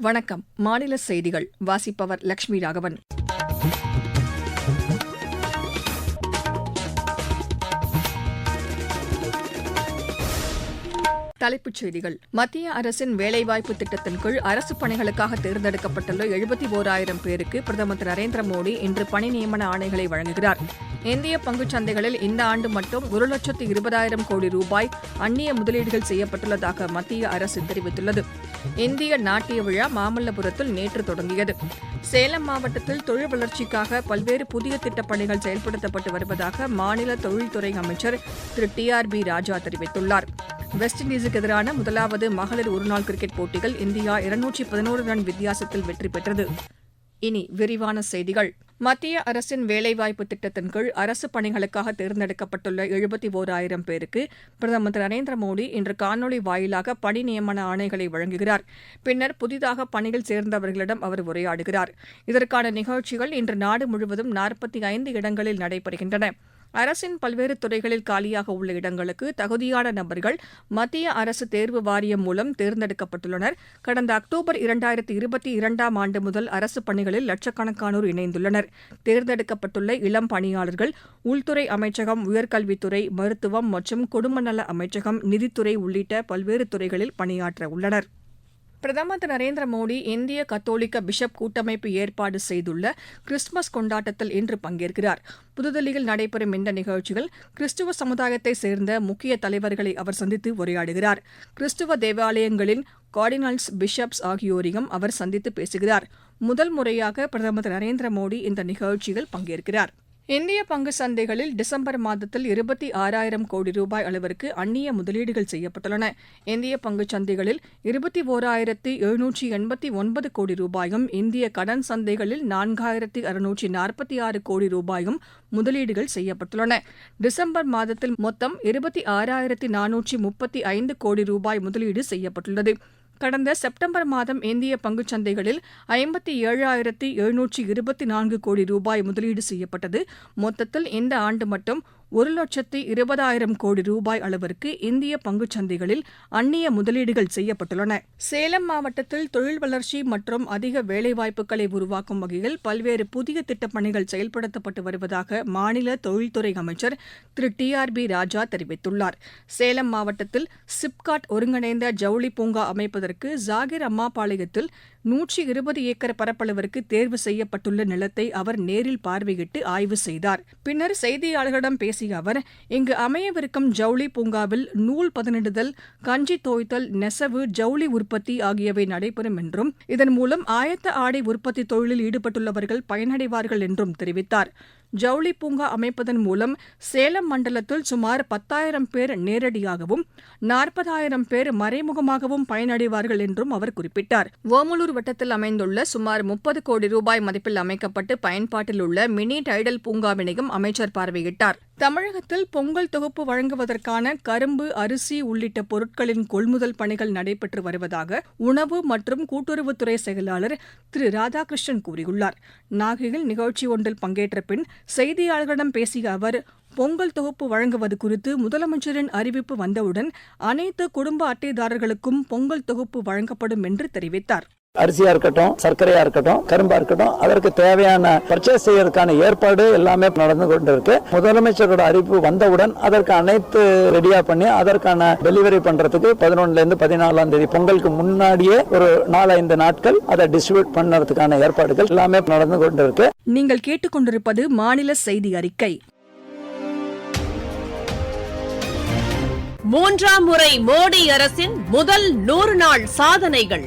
வணக்கம். மாநில செய்திகள். வாசிப்பவர் லட்சுமி ராகவன். தலைப்புச் செய்திகள். மத்திய அரசின் வேலைவாய்ப்பு திட்டத்தின் கீழ் அரசு பணிகளுக்காக தேர்ந்தெடுக்கப்பட்டுள்ள எழுபத்தி ஓராயிரம் பேருக்கு பிரதமர் திரு நரேந்திர மோடி இன்று பணி நியமன ஆணைகளை வழங்குகிறார். இந்திய பங்குச் சந்தைகளில் இந்த ஆண்டு மட்டும் ஒரு லட்சத்து இருபதாயிரம் கோடி ரூபாய் அந்நிய முதலீடுகள் செய்யப்பட்டுள்ளதாக மத்திய அரசு தெரிவித்துள்ளது. இந்திய நாட்டிய விழா மாமல்லபுரத்தில் நேற்று தொடங்கியது. சேலம் மாவட்டத்தில் தொழில் வளர்ச்சிக்காக பல்வேறு புதிய திட்டப் பணிகள் செயல்படுத்தப்பட்டு வருவதாக மாநில தொழில்துறை அமைச்சர் Thiru T R B Raja தெரிவித்துள்ளார். வெஸ்ட் இண்டீஸுக்கு எதிரான முதலாவது மகளிர் ஒருநாள் கிரிக்கெட் போட்டியில் இந்தியா இருநூற்றி பதினோரு ரன் வித்தியாசத்தில் வெற்றி பெற்றது. இனி விரிவான செய்திகள். மத்திய அரசின் வேலைவாய்ப்பு திட்டத்தின் கீழ் அரசு பணிகளுக்காக தேர்ந்தெடுக்கப்பட்டுள்ள எழுபத்தி ஒராயிரம் பேருக்கு பிரதமர் திரு நரேந்திர மோடி இன்று காணொலி வாயிலாக பணி நியமன ஆணைகளை வழங்குகிறார். பின்னர் புதிதாக பணியில் சேர்ந்தவர்களிடம் அவர் உரையாடுகிறார். இதற்கான நிகழ்ச்சிகள் இன்று நாடு முழுவதும் நாற்பத்தி ஐந்து இடங்களில் நடைபெறுகின்றன. அரசின் பல்வேறு துறைகளில் காலியாக உள்ள இடங்களுக்கு தகுதியான நபர்கள் மத்திய அரசு தேர்வு வாரியம் மூலம் தேர்ந்தெடுக்கப்பட்டுள்ளனர். கடந்த அக்டோபர் இரண்டாயிரத்தி இருபத்தி இரண்டாம் ஆண்டு முதல் அரசு பணிகளில் லட்சக்கணக்கானோர் இணைந்துள்ளனர். தேர்ந்தெடுக்கப்பட்டுள்ள இளம் பணியாளர்கள் உள்துறை அமைச்சகம் உயர்கல்வித்துறை மருத்துவம் மற்றும் குடும்பநல அமைச்சகம் நிதித்துறை உள்ளிட்ட பல்வேறு துறைகளில் பணியாற்ற உள்ளனர். பிரதமர் திரு நரேந்திர மோடி இந்திய கத்தோலிக்க பிஷப் கூட்டமைப்பு ஏற்பாடு செய்துள்ள கிறிஸ்துமஸ் கொண்டாட்டத்தில் இன்று பங்கேற்கிறார். புதுதில்லியில் நடைபெறும் இந்த நிகழ்ச்சியில் கிறிஸ்துவ சமுதாயத்தை சேர்ந்த முக்கிய தலைவர்களை அவர் சந்தித்து உரையாடுகிறார். கிறிஸ்துவ தேவாலயங்களின் கார்டினல்ஸ் பிஷப்ஸ் ஆகியோரையும் அவர் சந்தித்து பேசுகிறார். முதல் முறையாக பிரதமர் திரு நரேந்திர மோடி இந்த நிகழ்ச்சியில் பங்கேற்கிறார். இந்திய பங்கு சந்தைகளில் டிசம்பர் மாதத்தில் இருபத்தி ஆறாயிரம் கோடி ரூபாய் அளவிற்கு அந்நிய முதலீடுகள் செய்யப்பட்டுள்ளன. இந்திய பங்குச் சந்தைகளில் இருபத்தி ஓராயிரத்தி எழுநூற்றி எண்பத்தி ஒன்பது கோடி ரூபாயும் இந்திய கடன் சந்தைகளில் நான்காயிரத்தி அறுநூற்றி நாற்பத்தி ஆறு கோடி ரூபாயும் முதலீடுகள் செய்யப்பட்டுள்ளன. டிசம்பர் மாதத்தில் மொத்தம் இருபத்தி ஆறாயிரத்தி நானூற்றி முப்பத்தி ஐந்து கோடி ரூபாய் முதலீடு செய்யப்பட்டுள்ளது. கடந்த செப்டம்பர் மாதம் இந்திய பங்குச் சந்தைகளில் ஐம்பத்தி ஏழாயிரத்தி எழுநூற்றி இருபத்தி நான்கு கோடி ரூபாய் முதலீடு செய்யப்பட்டது. மொத்தத்தில் இந்த ஆண்டு மட்டும் ஒரு லட்சத்து இருபதாயிரம் கோடி ரூபாய் அளவிற்கு இந்திய பங்குச் சந்தைகளில் அந்நிய முதலீடுகள் செய்யப்பட்டுள்ளன. சேலம் மாவட்டத்தில் தொழில் வளர்ச்சி மற்றும் அதிக வேலைவாய்ப்புகளை உருவாக்கும் வகையில் பல்வேறு புதிய திட்டப்பணிகள் செயல்படுத்தப்பட்டு வருவதாக மாநில தொழில்துறை அமைச்சர் Thiru T R B Raja தெரிவித்துள்ளார். சேலம் மாவட்டத்தில் சிப்காட் ஒருங்கிணைந்த ஜவுளி பூங்கா அமைப்பதற்கு ஜாகிர் அம்மாபாளையத்தில் நூற்றி இருபது ஏக்கர் பரப்பளவிற்கு தேர்வு செய்யப்பட்டுள்ள நிலத்தை அவர் நேரில் பார்வையிட்டு ஆய்வு செய்தார். பின்னர் செய்தியாளர்களிடம் பேசிய அவர் இங்கு அமையவிருக்கும் ஜவுளி பூங்காவில் நூல் பதனிடுதல் கஞ்சி தோய்த்தல் நெசவு ஜவுளி உற்பத்தி ஆகியவை நடைபெறும் என்றும் இதன் மூலம் ஆயத்த ஆடை உற்பத்தி தொழிலில் ஈடுபட்டுள்ளவர்கள் பயனடைவார்கள் என்றும் தெரிவித்தார். ஜவுளி பூங்கா அமைப்பதன் மூலம் சேலம் மண்டலத்தில் சுமார் பத்தாயிரம் பேர் நேரடியாகவும் நாற்பதாயிரம் பேர் மறைமுகமாகவும் பயனடைவார்கள் என்றும் அவர் குறிப்பிட்டார். ஓமலூர் வட்டத்தில் அமைந்துள்ள சுமார் முப்பது கோடி ரூபாய் மதிப்பில் அமைக்கப்பட்டு பயன்பாட்டில் உள்ள மினி டைடல் பூங்காவினையும் அமைச்சர் பார்வையிட்டார். தமிழகத்தில் பொங்கல் தொகுப்பு வழங்குவதற்கான கரும்பு அரிசி உள்ளிட்ட பொருட்களின் கொள்முதல் பணிகள் நடைபெற்று வருவதாக உணவு மற்றும் கூட்டுறவுத்துறை செயலாளர் திரு ராதாகிருஷ்ணன் கூறியுள்ளார். நாகையில் நிகழ்ச்சி ஒன்றில் பங்கேற்ற பின் செய்தியாளர்களிடம் பேசிய அவர் பொங்கல் தொகுப்பு வழங்குவது குறித்து முதலமைச்சரின் அறிவிப்பு வந்தவுடன் அனைத்து குடும்ப அட்டைதாரர்களுக்கும் பொங்கல் தொகுப்பு வழங்கப்படும் என்று தெரிவித்தார். அரிசியா இருக்கட்டும் சர்க்கரையா இருக்கட்டும் கரும்பா இருக்கட்டும் அதற்கு தேவையான பர்ச்சேஸ் செய்யறதுக்கான ஏற்பாடு எல்லாமே நடந்து கொண்டிருக்கு. முதலமைச்சரோட அறிவிப்பு வந்தவுடன் அதற்கு அனைத்து ரெடியா பண்ணி அதற்கான டெலிவரி பண்றதுக்கு பதினொன்னுல இருந்து பதினாலாம் தேதி பொங்கலுக்கு முன்னாடியே ஒரு நாலஞ்சு நாட்கள் அதை டிஸ்ட்ரிபியூட் பண்ணறதுக்கான ஏற்பாடுகள் எல்லாமே நடந்து கொண்டிருக்கு. நீங்கள் கேட்டுக்கொண்டிருப்பது மாநில செய்தி அறிக்கை. மூன்றாம் முறை மோடி அரசின் முதல் நூறு நாள் சாதனைகள்.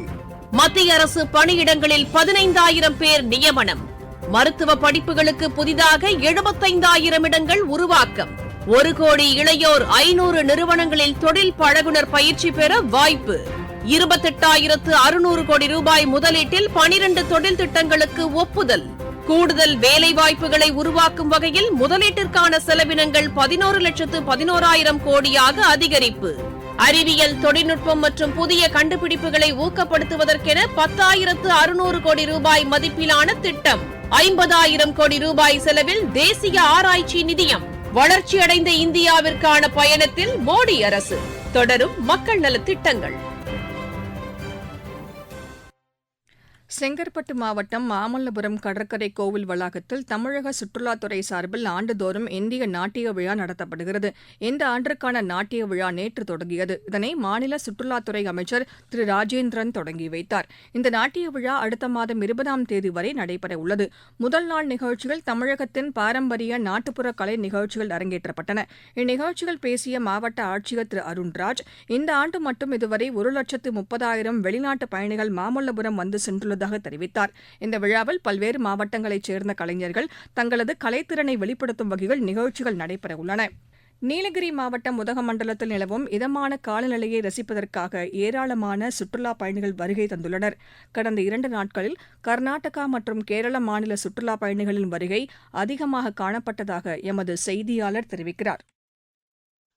மத்திய அரசு பணியிடங்களில் பதினைந்தாயிரம் பேர் நியமனம். மருத்துவ படிப்புகளுக்கு புதிதாக எழுபத்தைந்தாயிரம் இடங்கள் உருவாக்கம். ஒரு கோடி இளையோர் ஐநூறு நிறுவனங்களில் தொழில் பழகுனர் பயிற்சி பெற வாய்ப்பு. இருபத்தெட்டாயிரத்து அறுநூறு கோடி ரூபாய் முதலீட்டில் பனிரண்டு தொழில் திட்டங்களுக்கு ஒப்புதல். கூடுதல் வேலைவாய்ப்புகளை உருவாக்கும் வகையில் முதலீட்டிற்கான செலவினங்கள் பதினோரு லட்சத்து பதினோராயிரம் கோடியாக அதிகரிப்பு. அறிவியல் தொழில்நுட்பம் மற்றும் புதிய கண்டுபிடிப்புகளை ஊக்கப்படுத்துவதற்கென பத்தாயிரத்து அறுநூறு கோடி ரூபாய் மதிப்பிலான திட்டம். ஐம்பதாயிரம் கோடி ரூபாய் செலவில் தேசிய ஆராய்ச்சி நிதியம் வளர்ச்சியடைந்த இந்தியாவிற்கான பயணத்தில் மோடி அரசு. தொடரும் மக்கள் நலத் திட்டங்கள். செங்கற்பட்டு மாவட்டம் மாமல்லபுரம் கடற்கரை கோவில் வளாகத்தில் தமிழக சுற்றுலாத்துறை சார்பில் ஆண்டுதோறும் இந்திய நாட்டிய விழா நடத்தப்படுகிறது. இந்த ஆண்டிற்கான நாட்டிய விழா நேற்று தொடங்கியது. இதனை மாநில சுற்றுலாத்துறை அமைச்சர் திரு ராஜேந்திரன் தொடங்கி வைத்தார். இந்த நாட்டிய விழா அடுத்த மாதம் இருபதாம் தேதி வரை நடைபெற உள்ளது. முதல் நாள் நிகழ்ச்சியில் தமிழகத்தின் பாரம்பரிய நாட்டுப்புற கலை நிகழ்ச்சிகள் அரங்கேற்றப்பட்டன. இந்நிகழ்ச்சியில் பேசிய மாவட்ட ஆட்சியர் திரு அருண்ராஜ் இந்த ஆண்டு மட்டும் இதுவரை ஒரு லட்சத்து முப்பதாயிரம் வெளிநாட்டு பயணிகள் மாமல்லபுரம் வந்து சென்றுள்ளது. வருவதாக தெரிவித்தார். இந்த விழாவில் பல்வேறு மாவட்டங்களைச் சேர்ந்த கலைஞர்கள் தங்களது கலைத்திறனை வெளிப்படுத்தும் வகையில் நிகழ்ச்சிகள் நடைபெறவுள்ளன நீலகிரி மாவட்டம் உதகமண்டலத்தில் நிலவும் இதமான காலநிலையை ரசிப்பதற்காக ஏராளமான சுற்றுலாப் பயணிகள் வருகை தந்துள்ளனர். கடந்த இரண்டு நாட்களில் கர்நாடகா மற்றும் கேரள மாநில சுற்றுலாப் பயணிகளின் வருகை அதிகமாக காணப்பட்டதாக எமது செய்தியாளர் தெரிவிக்கிறார்.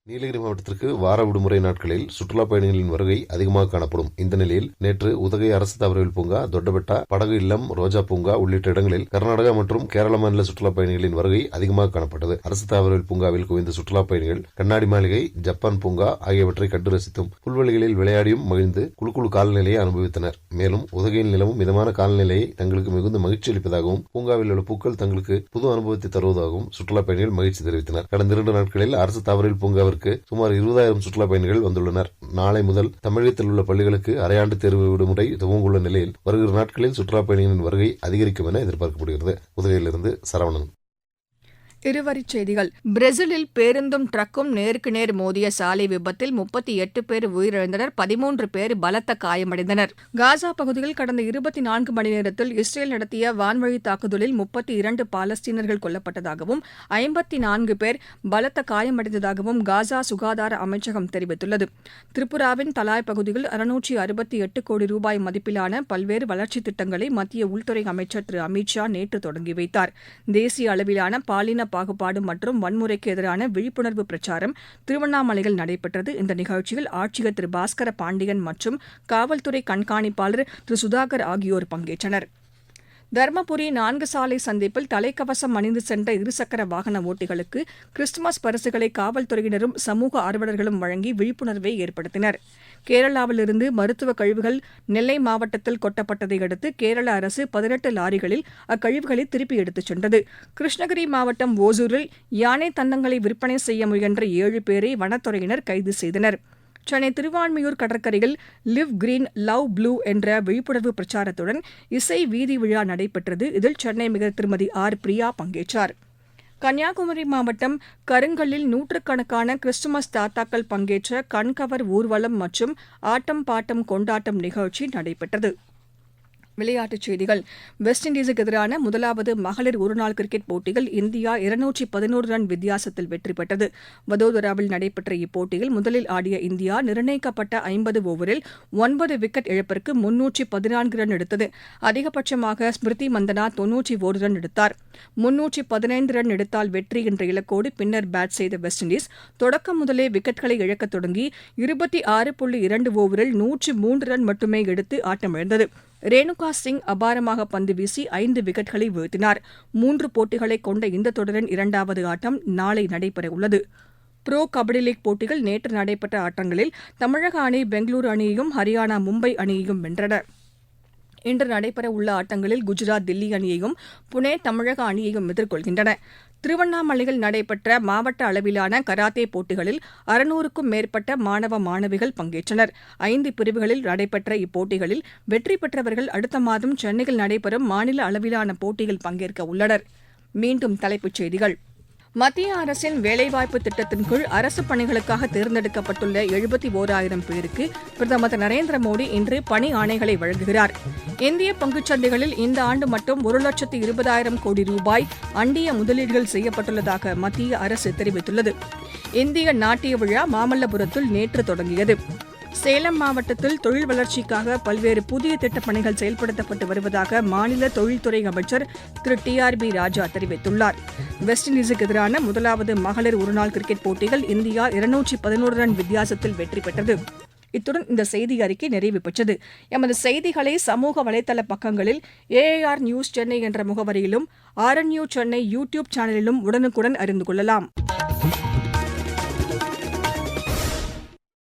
நீலகிரி மாவட்டத்திற்கு வார விடுமுறை நாட்களில் சுற்றுலாப் பயணிகளின் வருகை அதிகமாக காணப்படும். இந்த நிலையில் நேற்று உதகை அரசு தாவரவியல் பூங்கா தொட்டபெட்டா படகு இல்லம் ரோஜா பூங்கா உள்ளிட்ட இடங்களில் கர்நாடகா மற்றும் கேரள மாநில சுற்றுலாப் பயணிகளின் வருகை அதிகமாக காணப்பட்டது. அரசு தாவரவியல் பூங்காவில் குவிந்த சுற்றுலாப் பயணிகள் கண்ணாடி மாளிகை ஜப்பான் பூங்கா ஆகியவற்றை கண்டு ரசித்தும் புல்வெளிகளில் விளையாடியும் மகிழ்ந்து குழு குழு காலநிலையை அனுபவித்தனர். மேலும் உதகையில் நிலவும் மிதமான காலநிலையை தங்களுக்கு மிகுந்த மகிழ்ச்சி அளிப்பதாகவும் பூங்காவில் உள்ள பூக்கள் தங்களுக்கு புது அனுபவத்தை தருவதாகவும் சுற்றுலாப் பயணிகள் மகிழ்ச்சி தெரிவித்தனர். கடந்த இரண்டு நாட்களில் அரசு தாவரவியல் பூங்காவிற்கு சுமார் இருபதாயிரம் சுற்றுலா பயணிகள் வந்துள்ளனர். நாளை முதல் தமிழகத்தில் உள்ள பள்ளிகளுக்கு அரையாண்டு தேர்வு விடுமுறை துவங்குள்ள நிலையில் வருகிற நாட்களில் சுற்றுலா பயணிகளின் வருகை அதிகரிக்கும் என எதிர்பார்க்கப்படுகிறது. உதகையிலிருந்து சரவணன். இருவரிச் செய்திகள். பிரேசிலில் பேருந்தும் ட்ரக்கும் நேருக்கு நேர் மோதிய சாலை விபத்தில் முப்பத்தி எட்டு பேர் உயிரிழந்தனர் பதிமூன்று பேர் பலத்த காயமடைந்தனர். காசா பகுதியில் கடந்த இருபத்தி நான்கு மணி நேரத்தில் இஸ்ரேல் நடத்திய வான்வழி தாக்குதலில் முப்பத்தி இரண்டு பாலஸ்தீனர்கள் கொல்லப்பட்டதாகவும் ஐம்பத்தி நான்கு பேர் பலத்த காயமடைந்ததாகவும் காசா சுகாதார அமைச்சகம் தெரிவித்துள்ளது. திரிபுராவின் தலாய் பகுதியில் அறுநூற்றி அறுபத்தி எட்டு கோடி ரூபாய் மதிப்பிலான பல்வேறு வளர்ச்சித் திட்டங்களை மத்திய உள்துறை அமைச்சர் திரு அமித் ஷா நேற்று தொடங்கி வைத்தார். தேசிய அளவிலான பாலின பாகுபாடு மற்றும் வன்முறைக்கு எதிரான விழிப்புணர்வு பிரச்சாரம் திருவண்ணாமலையில் நடைபெற்றது. இந்த நிகழ்ச்சியில் ஆட்சியர் திரு பாஸ்கர பாண்டியன் மற்றும் காவல்துறை கண்காணிப்பாளர் திரு சுதாகர் ஆகியோர் பங்கேற்றனர். தர்மபுரி நான்கு சாலை சந்திப்பில் தலைக்கவசம் அணிந்து சென்ற இருசக்கர வாகன ஓட்டிகளுக்கு கிறிஸ்துமஸ் பரிசுகளை காவல்துறையினரும் சமூக ஆர்வலர்களும் வழங்கி விழிப்புணர்வை ஏற்படுத்தினர். கேரளாவிலிருந்து மருத்துவ கழிவுகள் நெல்லை மாவட்டத்தில் கொட்டப்பட்டதை அடுத்து கேரள அரசு பதினெட்டு லாரிகளில் அக்கழிவுகளை திருப்பி எடுத்துச் சென்றது. கிருஷ்ணகிரி மாவட்டம் ஓசூரில் யானை தந்தங்களை விற்பனை செய்ய முயன்ற ஏழு பேரை வனத்துறையினர் கைது செய்தனர். சென்னை திருவான்மியூர் கடற்கரையில் லிவ் கிரீன் லவ் ப்ளூ என்ற விழிப்புணர்வு பிரச்சாரத்துடன் இசை வீதி விழா நடைபெற்றது. இதில் சென்னை மேயர் திருமதி ஆர். பிரியா பங்கேற்றார். கன்னியாகுமரி மாவட்டம் கருங்கல்லில் நூற்றுக்கணக்கான கிறிஸ்துமஸ் தாத்தாக்கள் பங்கேற்ற கண்கவர் ஊர்வலம் மற்றும் ஆட்டம் பாட்டம் கொண்டாட்டம் நிகழ்ச்சி நடைபெற்றது. விளையாட்டுச் செய்திகள். வெஸ்ட் இண்டீஸுக்கு எதிரான முதலாவது மகளிர் ஒருநாள் கிரிக்கெட் போட்டியில் இந்தியா இருநூற்றி பதினோரு ரன் வித்தியாசத்தில் வெற்றி பெற்றது. வதோதராவில் நடைபெற்ற இப்போட்டியில் முதலில் ஆடிய இந்தியா நிர்ணயிக்கப்பட்ட ஐம்பது ஓவரில் ஒன்பது விக்கெட் இழப்பிற்கு முன்னூற்றி பதினான்கு ரன் எடுத்தது. அதிகபட்சமாக ஸ்மிருதி மந்தனா தொன்னூற்றி ஒரு ரன் எடுத்தார். முன்னூற்றி பதினைந்து ரன் எடுத்தால் வெற்றி என்ற இலக்கோடு பின்னர் பேட் செய்த வெஸ்ட் இண்டீஸ் தொடக்கம் முதலே விக்கெட்களை இழக்கத் தொடங்கி இருபத்தி ஆறு புள்ளி இரண்டு ஓவரில் நூற்று மூன்று ரன் மட்டுமே எடுத்து ஆட்டமிழந்தது. ரேணுகா சிங் அபாரமாக பந்து வீசி ஐந்து விக்கெட்களை வீழ்த்தினார். மூன்று போட்டிகளை கொண்ட இந்த தொடரின் இரண்டாவது ஆட்டம் நாளை நடைபெறவுள்ளது. புரோ கபடி லீக் போட்டியில் நேற்று நடைபெற்ற ஆட்டங்களில் தமிழக அணி பெங்களூரு அணியையும் ஹரியானா மும்பை அணியையும் வென்றன. இன்று நடைபெறவுள்ள ஆட்டங்களில் குஜராத் தில்லி அணியையும் புனே தமிழக அணியையும் எதிர்கொள்கின்றன. திருவண்ணாமலையில் நடைபெற்ற மாவட்ட அளவிலான கராத்தே போட்டிகளில் அறுநூறுக்கும் மேற்பட்ட மாணவ மாணவிகள் பங்கேற்றனர். ஐந்து பிரிவுகளில் நடைபெற்ற இப்போட்டிகளில் வெற்றி பெற்றவர்கள் அடுத்த மாதம் சென்னையில் நடைபெறும் மாநில அளவிலான போட்டியில் பங்கேற்க உள்ளனர். மீண்டும் தலைப்புச் செய்திகள். மத்திய அரசின் வேலைவாய்ப்பு திட்டத்தின் கீழ் அரசு பணிகளுக்காக தேர்ந்தெடுக்கப்பட்டுள்ள எழுபத்தி ஓராயிரம் பேருக்கு பிரதமர் திரு நரேந்திர மோடி இன்று பணி ஆணைகளை வழங்குகிறார். இந்திய பங்குச்சந்தைகளில் இந்த ஆண்டு மட்டும் ஒரு லட்சத்து இருபதாயிரம் கோடி ரூபாய் அண்டிய முதலீடுகள் செய்யப்பட்டுள்ளதாக மத்திய அரசு தெரிவித்துள்ளது. இந்திய நாட்டிய விழா மாமல்லபுரத்தில் நேற்று தொடங்கியது. சேலம் மாவட்டத்தில் தொழில் வளர்ச்சிக்காக பல்வேறு புதிய திட்டப் பணிகள் செயல்படுத்தப்பட்டு வருவதாக மாநில தொழில்துறை அமைச்சர் Thiru T R B Raja தெரிவித்துள்ளார். வெஸ்ட் இண்டீஸுக்கு எதிரான முதலாவது மகளிர் ஒருநாள் கிரிக்கெட் போட்டியில் இந்தியா இருநூற்றி பதினோரு ரன் வித்தியாசத்தில் வெற்றி பெற்றது. இத்துடன் இந்த செய்தி அறிக்கை நிறைவு பெற்றது. எமது செய்திகளை சமூக வலைதள பக்கங்களில் ஏஐஆர் நியூஸ் சென்னை என்ற முகவரியிலும் ஆர்என்யூ சென்னை யூடியூப் சேனலிலும் உடனுக்குடன் அறிந்து கொள்ளலாம்.